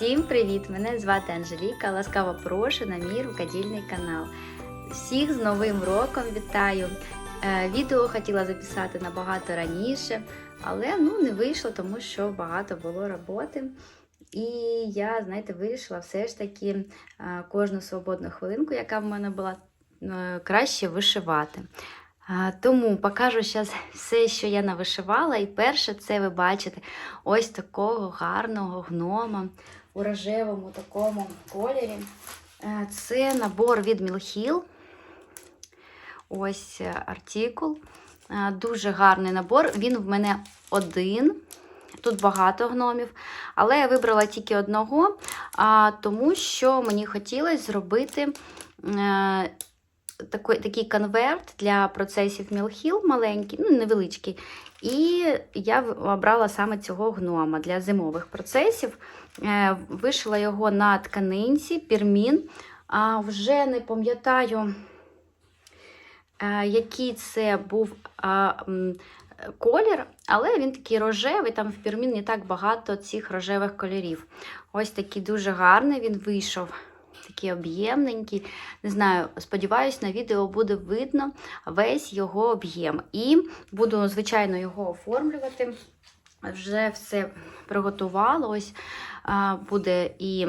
Всім привіт! Мене звати Анжеліка. Ласкаво прошу на мій рукодільний канал. Всіх з Новим роком вітаю! Е, Відео хотіла записати набагато раніше, але ну, не вийшло, тому що багато було роботи. І я, знаєте, вирішила все ж таки е, кожну свободну хвилинку, яка в мене була, е, краще вишивати. Тому покажу зараз все, що я навишивала. І перше, це ви бачите ось такого гарного гнома у рожевому такому кольорі. Е, Це набор від Мілхіл. Ось е, артикул. Е, Дуже гарний набор. Він в мене один. Тут багато гномів, але я вибрала тільки одного, тому що мені хотілося зробити такий конверт для процесів Мілхіл маленький, ну невеличкий. І я обрала саме цього гнома для зимових процесів. Е, Вишила його на тканинці, пірмін. А вже не пам'ятаю, е, який це був колір, але він такий рожевий, там в пірмін не так багато цих рожевих кольорів. Ось такий дуже гарний він вийшов. Такий об'ємненький. Не знаю, сподіваюсь, на відео буде видно весь його об'єм. І буду, звичайно, його оформлювати. Вже все приготувала. Буде і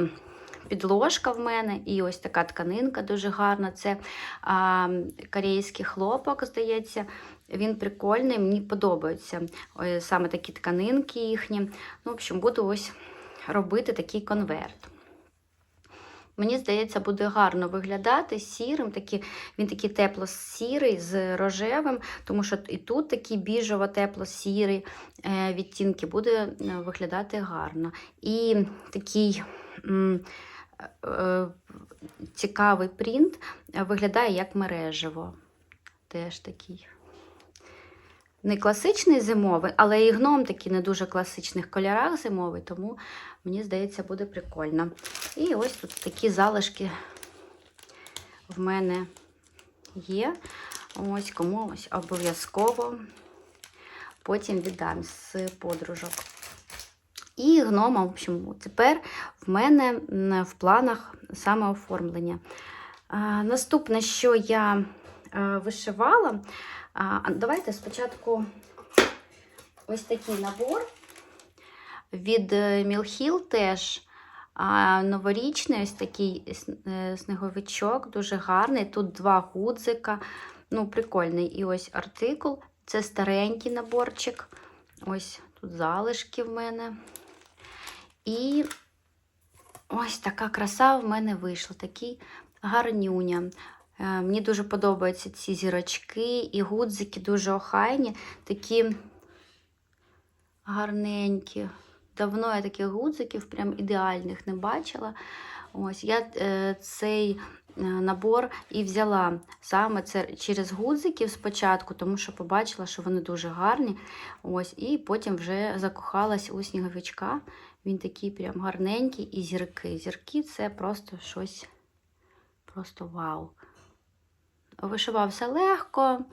підложка в мене, і ось така тканинка дуже гарна. Це корейський хлопок, здається. Він прикольний, мені подобаються саме такі тканинки їхні. Ну, в общем, буду ось робити такий конверт. Мені здається, буде гарно виглядати сірим. Такий, він такий тепло-сірий з рожевим, тому що і тут такий біжово-тепло-сірий е, відтінки буде е, виглядати гарно. І такий е, цікавий принт виглядає як мережево. Теж такий. Не класичний зимовий, але і гном такий не дуже класичних кольорах зимовий, тому мені здається, буде прикольно. І ось тут такі залишки в мене є. Ось кому ось обов'язково потім віддам з подружок. І гнома, в общем, тепер в мене в планах саме оформлення. Наступне, що я е, вишивала, давайте спочатку ось такий набор від Мілхіл теж. Новорічний ось такий е, сніговичок, дуже гарний. Тут два гудзика. Ну, прикольний. І ось артикул. Це старенький наборчик. Ось тут залишки в мене. І ось така краса в мене вийшла. Такий гарнюня. Е, Мені дуже подобаються ці зірочки і гудзики дуже охайні, такі гарненькі. Давно я таких гудзиків прям ідеальних не бачила. Ось я е, цей е, набор і взяла саме це через гудзиків спочатку, тому що побачила, що вони дуже гарні. Ось, і потім вже закохалась у сніговичка. Він такий прям гарненький і зірки. Зірки це просто щось, просто вау. Вишивався легко.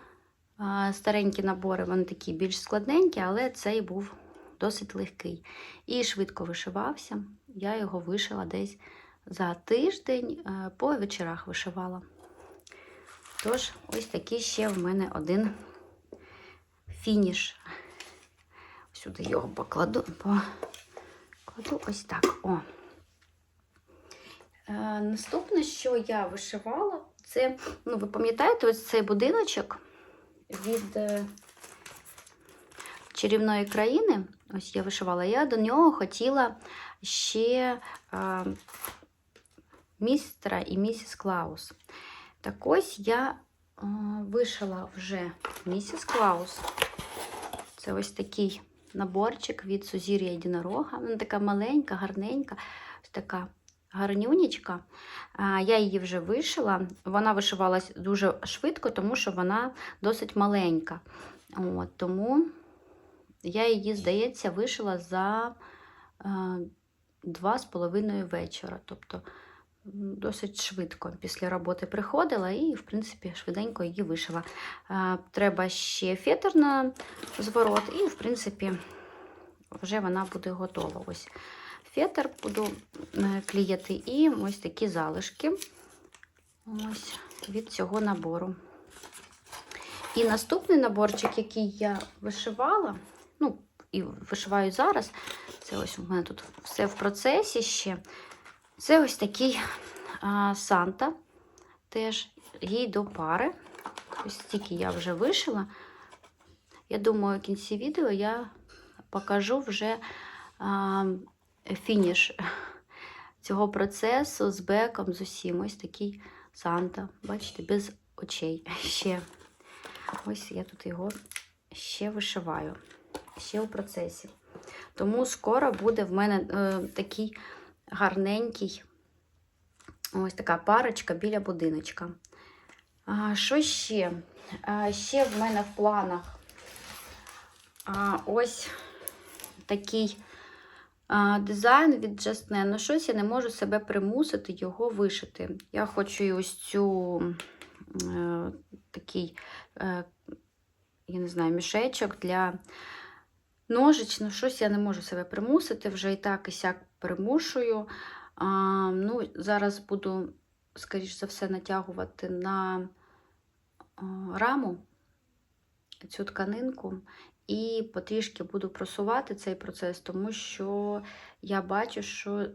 Старенькі набори, вони такі більш складненькі, але цей був досить легкий. І швидко вишивався. Я його вишила десь за тиждень, е, по вечорах вишивала. Тож, ось такий ще в мене один фініш. Сюди його покладу. Покладу ось так. О. Е, наступне, що я вишивала, це, ну, ви пам'ятаєте, ось цей будиночок від е, чарівної країни. Ось я вишивала. Я до нього хотіла ще е, містера і місіс Клаус. Так ось я е, вишила вже місіс Клаус. Це ось такий наборчик від Сузір'я Єдинорога. Вона така маленька, гарненька, ось така гарнюнічка. Я її вже вишила. Вона вишивалась дуже швидко, тому що вона досить маленька. От, тому я її, здається, вишила за е, два з половиною вечора. Тобто досить швидко після роботи приходила і, в принципі, швиденько її вишила. Е, Треба ще фетр на зворот, і, в принципі, вже вона буде готова. Ось фетр буду е, клеїти і ось такі залишки ось від цього набору. І наступний наборчик, який я вишивала, ну, і вишиваю зараз, це ось у мене тут все в процесі ще. Це ось такий а, Санта, теж їй до пари. Ось стільки я вже вишила. Я думаю, в кінці відео я покажу вже а, фініш цього процесу з беком, з усім. Ось такий Санта. Бачите, без очей ще. Ось я тут його ще вишиваю, ще у процесі. Тому скоро буде в мене е, такий гарненький, ось така парочка біля будиночка. А, що ще? А, ще в мене в планах а, ось такий а, дизайн від Justne. Ну, щось я не можу себе примусити його вишити. Я хочу і ось цю е, такий, е, я не знаю, мішечок для ножиць. Ну, щось я не можу себе примусити, вже і так і сяк примушую. А, ну, Зараз буду, скоріш за все, натягувати на раму цю тканинку. І потрішки буду просувати цей процес, тому що я бачу, що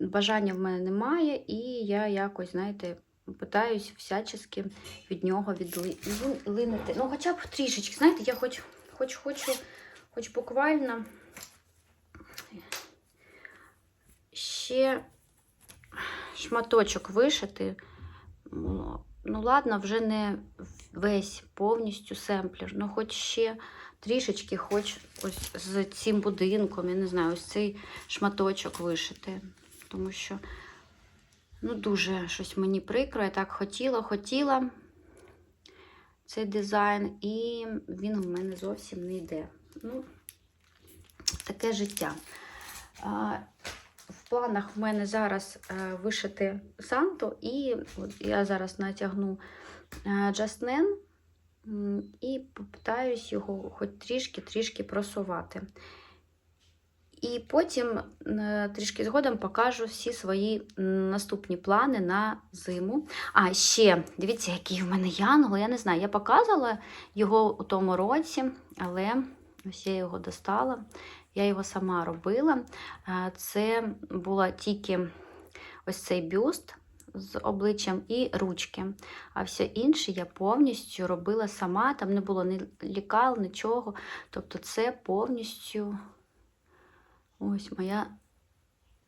бажання в мене немає, і я якось, знаєте, питаюсь всячески від нього відлинити. Ну, хоча б трішечки, знаєте, я хоч, хоч хочу, хоч буквально ще шматочок вишити. Ну, Ну, ладно, вже не весь повністю семплер, ну хоч ще трішечки, хоч ось з цим будинком, я не знаю, ось цей шматочок вишити. Тому що, ну, дуже щось мені прикро. Я так хотіла, хотіла цей дизайн, і він в мене зовсім не йде. Ну, таке життя. В планах в мене зараз е, вишити Санту, і я зараз натягну Джаснен і попитаюсь його хоч трішки-трішки просувати. І потім е, трішки згодом покажу всі свої наступні плани на зиму. А ще, дивіться, який в мене янгол. Я не знаю, я показувала його у тому році, але ось я його достала. Я його сама робила. Е, Це була тільки ось цей бюст з обличчям і ручки. А все інше я повністю робила сама. Там не було ні лікал, нічого. Тобто, це повністю ось моя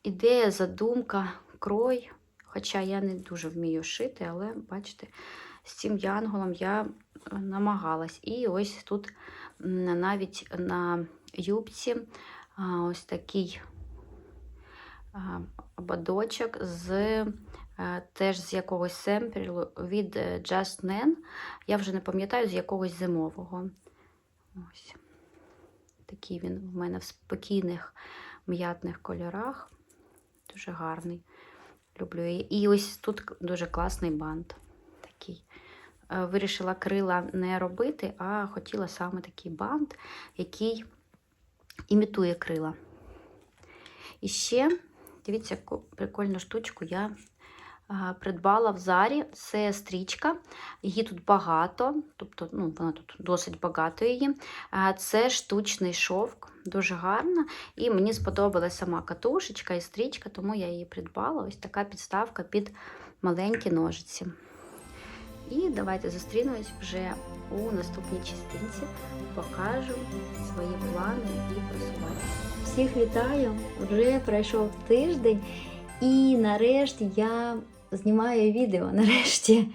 ідея, задумка, крой. Хоча я не дуже вмію шити, але бачите, з цим янголом я намагалась. І ось тут навіть на юбці ось такий ободочок з е, теж з якогось семплю від е, Just Nen. Я вже не пам'ятаю, з якогось зимового. Ось. Такий він в мене в спокійних м'ятних кольорах. Дуже гарний. Люблю її. І ось тут дуже класний бант. Такий. Е, вирішила крила не робити, а хотіла саме такий бант, який імітує крила. І ще, дивіться, яку прикольну штучку я придбала в зарі. Це стрічка, її тут багато, тобто ну, вона тут досить багато її. Це штучний шовк, дуже гарна. І мені сподобалася сама катушечка і стрічка, тому я її придбала. Ось така підставка під маленькі ножиці. І давайте зустрінемось вже у наступній частинці. Покажу свої плани і просування. Всіх вітаю! Вже пройшов тиждень, і нарешті я знімаю відео. Нарешті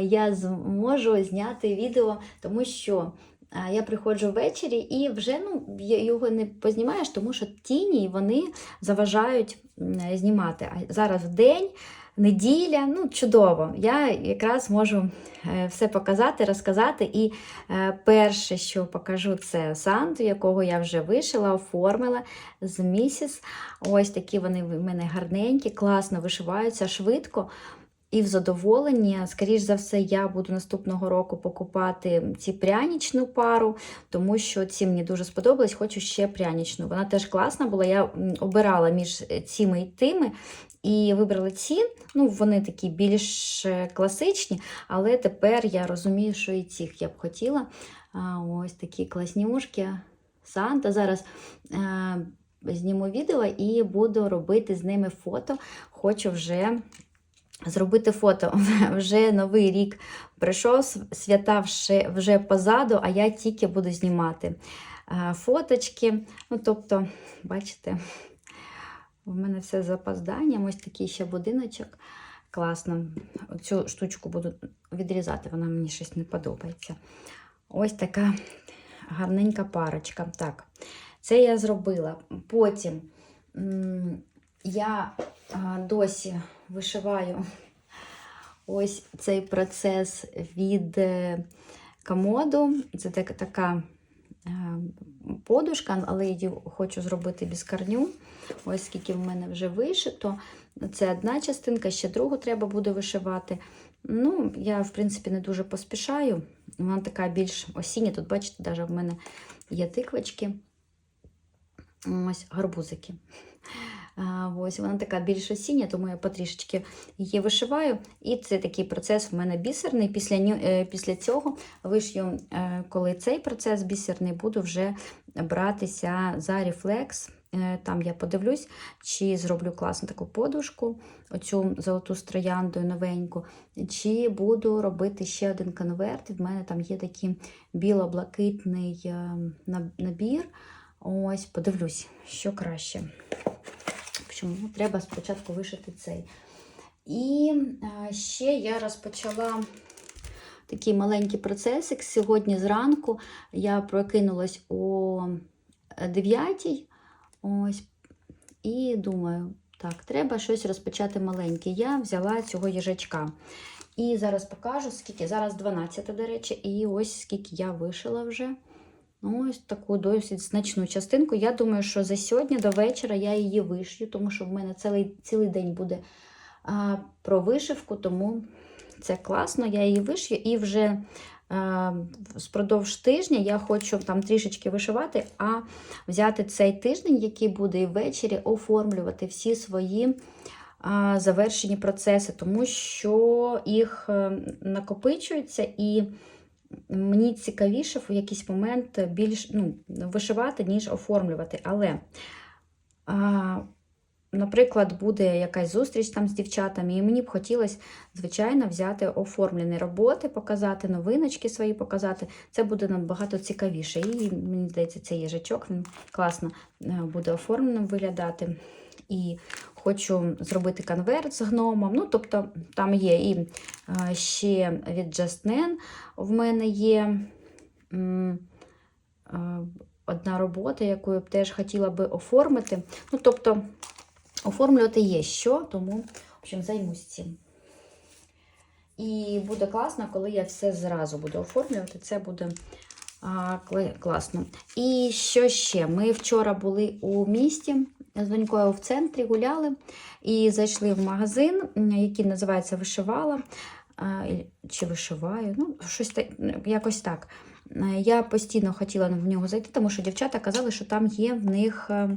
я зможу зняти відео, тому що я приходжу ввечері і вже ну, його не познімаєш, тому що тіні вони заважають знімати. А зараз в день неділя, ну, чудово. Я якраз можу е, все показати, розказати. І е, перше, що покажу, це Санту, якого я вже вишила, оформила з місіс. Ось такі вони в мене гарненькі, класно вишиваються швидко. І в задоволенні. Скоріш за все, я буду наступного року покупати ці прянічну пару, тому що ці мені дуже сподобались. Хочу ще прянічну. Вона теж класна була. Я обирала між цими і тими. І вибрала ці, ну вони такі більш е, класичні, але тепер я розумію, що і цих я б хотіла. Ось такі класнюшки. Санта. Зараз е, зніму відео і буду робити з ними фото. Хочу вже зробити фото. Вже новий рік прийшов, свята вже, позаду, а я тільки буду знімати е, фоточки. Ну, тобто, бачите, в мене все з запозданням. Ось такий ще будиночок. Класно. Цю штучку буду відрізати, вона мені щось не подобається. Ось така гарненька парочка. Так, це я зробила. Потім я досі вишиваю ось цей процес від е, комоду. Це така е, подушка, але її хочу зробити без корню. Ось скільки в мене вже вишито. Це одна частинка, ще другу треба буде вишивати. Ну, я, в принципі, не дуже поспішаю. Вона така більш осіння. Тут, бачите, навіть в мене є тиквочки. Ось гарбузики. Ось вона така більш осіння, тому я потрішечки її вишиваю. І це такий процес в мене бісерний. Після, е, після цього вишью, е, коли цей процес бісерний, буду вже братися за рефлекс. Е, Там я подивлюсь, чи зроблю класну таку подушку, оцю золоту з новеньку, чи буду робити ще один конверт. В мене там є такий біло-блакитний набір. Ось, подивлюсь, що краще. Общем, ну, треба спочатку вишити цей. І е, ще я розпочала такий маленький процесик. Сьогодні зранку я прокинулась о 9 ось, і думаю, так, треба щось розпочати маленьке. Я взяла цього їжачка. І зараз покажу, скільки. Зараз 12, до речі, і ось скільки я вишила вже. Ну, Ось таку досить значну частинку. Я думаю, що за сьогодні до вечора я її вишью, тому що в мене цілий, цілий день буде а, про вишивку, тому це класно, я її вишью і вже а, спродовж тижня я хочу там трішечки вишивати, а взяти цей тиждень, який буде і ввечері, оформлювати всі свої а, завершені процеси, тому що їх е, накопичується і. Мені цікавіше в якийсь момент більш ну, вишивати, ніж оформлювати. Але, а, наприклад, буде якась зустріч там з дівчатами, і мені б хотілося, звичайно, взяти оформлені роботи, показати, новиночки свої показати. Це буде набагато цікавіше. І мені здається, цей їжачок він класно е, буде оформленим виглядати. І хочу зробити конверт з гномом. Ну, тобто, там є і е, ще від Justnen в мене є е, одна робота, яку я б теж хотіла би оформити. Ну, тобто, оформлювати є що, тому, в общем, займусь цим. І буде класно, коли я все зразу буду оформлювати. Це буде класно. І що ще? Ми вчора були у місті з донькою в центрі, гуляли і зайшли в магазин, який називається Вишивала. Чи вишиваю? Ну, щось якось так. Я постійно хотіла в нього зайти, тому що дівчата казали, що там є в них е,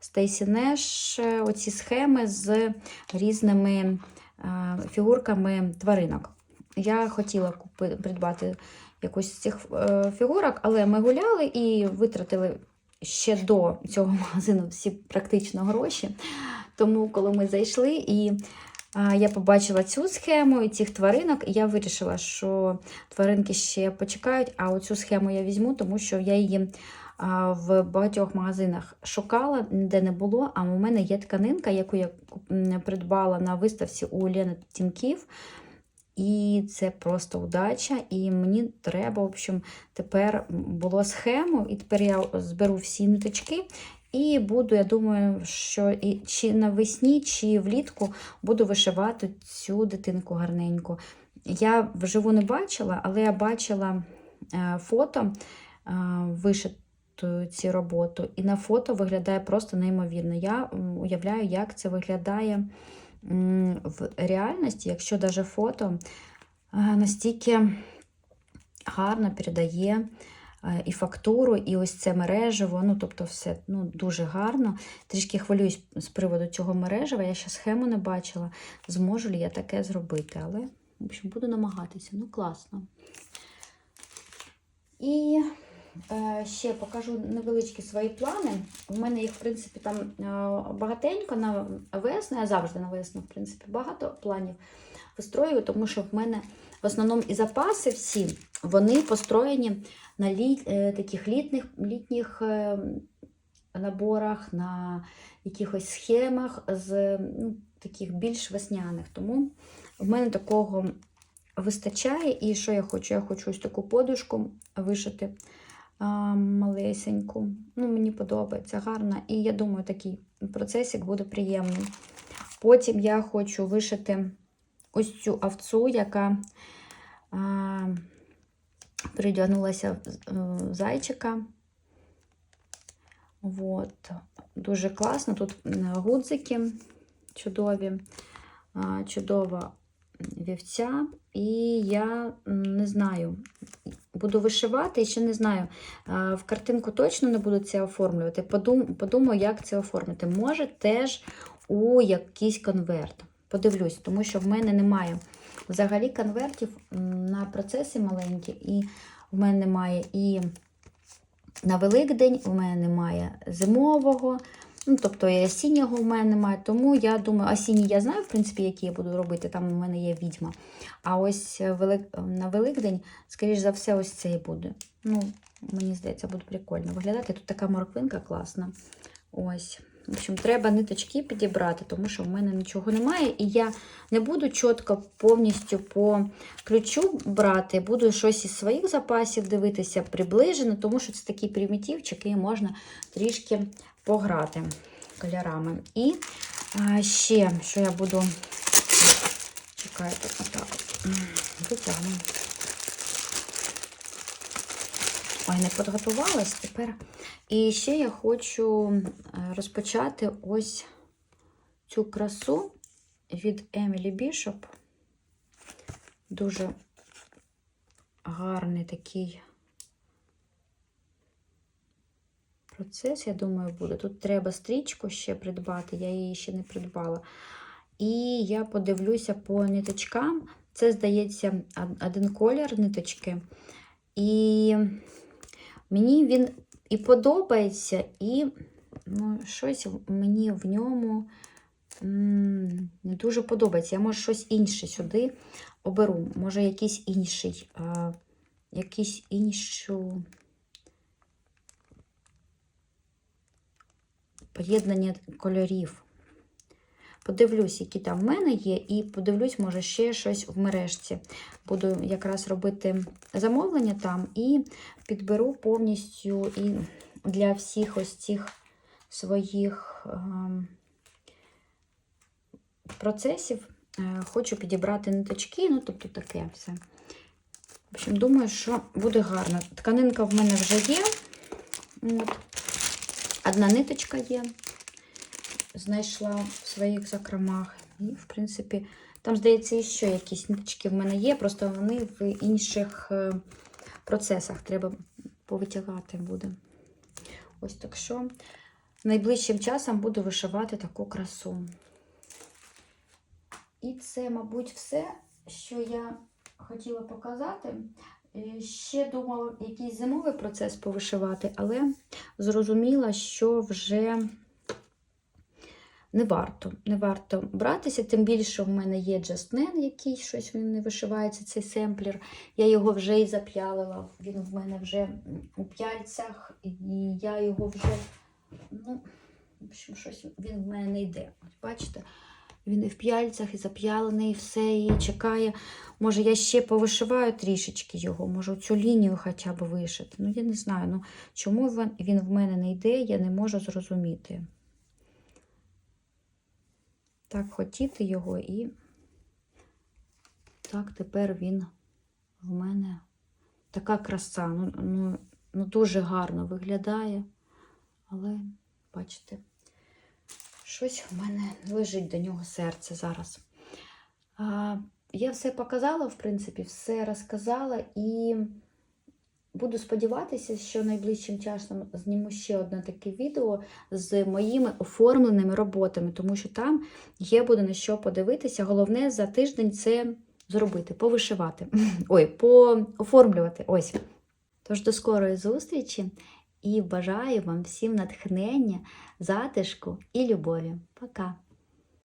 Стейсі Неш, е, оці схеми з різними е, фігурками тваринок. Я хотіла купи, придбати якусь з цих е, фігурок, але ми гуляли і витратили ще до цього магазину всі практично гроші. Тому, коли ми зайшли, і а, я побачила цю схему і цих тваринок, і я вирішила, що тваринки ще почекають, а оцю схему я візьму, тому що я її в багатьох магазинах шукала, де не було. А у мене є тканинка, яку я придбала на виставці у Лени Тінків. І це просто удача. І мені треба, в общем, тепер було схему, і тепер я зберу всі ниточки. І буду, я думаю, що і чи навесні, чи влітку буду вишивати цю дитинку гарненьку. Я вживу не бачила, але я бачила е, фото е, вишиту ці роботу, і на фото виглядає просто неймовірно. Я уявляю, як це виглядає в реальності, якщо даже фото е, настільки гарно передає е, і фактуру, і ось це мережево, ну тобто все ну, дуже гарно. Трішки хвилююсь з приводу цього мережева. Я ще схему не бачила, зможу ли я таке зробити, але в общем, буду намагатися. Ну, класно. І ще покажу невеличкі свої плани. У мене їх, в принципі, там е, багатенько на весну, я завжди на весну, в принципі, багато планів вистрою, тому що в мене в основному і запаси всі, вони построєні на літ, е, таких літніх, літніх е, наборах, на якихось схемах з ну, таких більш весняних. Тому в мене такого вистачає. І що я хочу? Я хочу ось таку подушку вишити малесеньку. Ну, Мені подобається гарна. І я думаю, такий процесик буде приємний. Потім я хочу вишити ось цю овцу, яка а, придягнулася в зайчика. От. Дуже класно. Тут гудзики чудові, чудова вівця. І я не знаю, буду вишивати і ще не знаю. В картинку точно не буду це оформлювати. Подумаю, як це оформити. Може, теж у якийсь конверт. Подивлюсь, тому що в мене немає взагалі конвертів на процеси маленькі, і в мене немає і на Великдень, у мене немає зимового, ну, тобто і осіннього в мене немає. Тому я думаю, осінні я знаю, в принципі, які я буду робити, там у мене є відьма. А ось велик... на Великдень, скоріш за все, ось цей буде. Ну, мені здається, буде прикольно виглядати. Тут така морквинка класна. Ось. В общем, треба ниточки підібрати, тому що в мене нічого немає. І я не буду чітко повністю по ключу брати, буду щось із своїх запасів дивитися приближено, тому що це такий примітивчик, і можна трішки пограти кольорами. І ще, що я буду. Чекайте, отак. Витягну. Ой, не підготувалась тепер. І ще я хочу е, розпочати ось цю красу від Емілі Бішоп. Дуже гарний такий процес, я думаю, буде. Тут треба стрічку ще придбати, я її ще не придбала. І я подивлюся по ниточкам. Це, здається, один колір ниточки. І мені він і подобається, і ну, щось мені в ньому не дуже подобається. Я може щось інше сюди оберу. Може, якийсь інший, а, якийсь іншу поєднання кольорів. Подивлюсь, які там в мене є, і подивлюсь, може, ще щось в мережці. Буду якраз робити замовлення там і підберу повністю і для всіх ось цих своїх е, процесів е, хочу підібрати ниточки, ну, тобто таке все. В общем, думаю, що буде гарно. Тканинка в мене вже є. От. Одна ниточка є знайшла в своїх закромах. І, в принципі, там, здається, ще якісь ниточки в мене є, просто вони в інших е, процесах треба повитягати буде. Ось так що найближчим часом буду вишивати таку красу. І це, мабуть, все, що я хотіла показати. Е, Ще думала якийсь зимовий процес повишивати, але зрозуміла, що вже не варто не варто братися, тим більше в мене є джастнен, який щось він не вишивається, цей семплер. Я його вже і зап'ялила. Він в мене вже у п'яльцях, і я його вже, ну, в общем, щось він в мене не йде. Бачите? Він і в п'яльцях, і зап'ялений, і все, і чекає. Може, я ще повишиваю трішечки його, може, цю лінію хоча б вишити. Ну, я не знаю, ну, чому він в мене не йде, я не можу зрозуміти так хотіти його, і так тепер він в мене така краса. Ну, ну, ну дуже гарно виглядає. Але, бачите, щось в мене лежить до нього серце зараз. А, я все показала, в принципі, все розказала і буду сподіватися, що найближчим часом зніму ще одне таке відео з моїми оформленими роботами, тому що там є буде на що подивитися. Головне за тиждень це зробити, повишивати. Ой, пооформлювати. Ось. Тож до скорої зустрічі і бажаю вам всім натхнення, затишку і любові. Пока!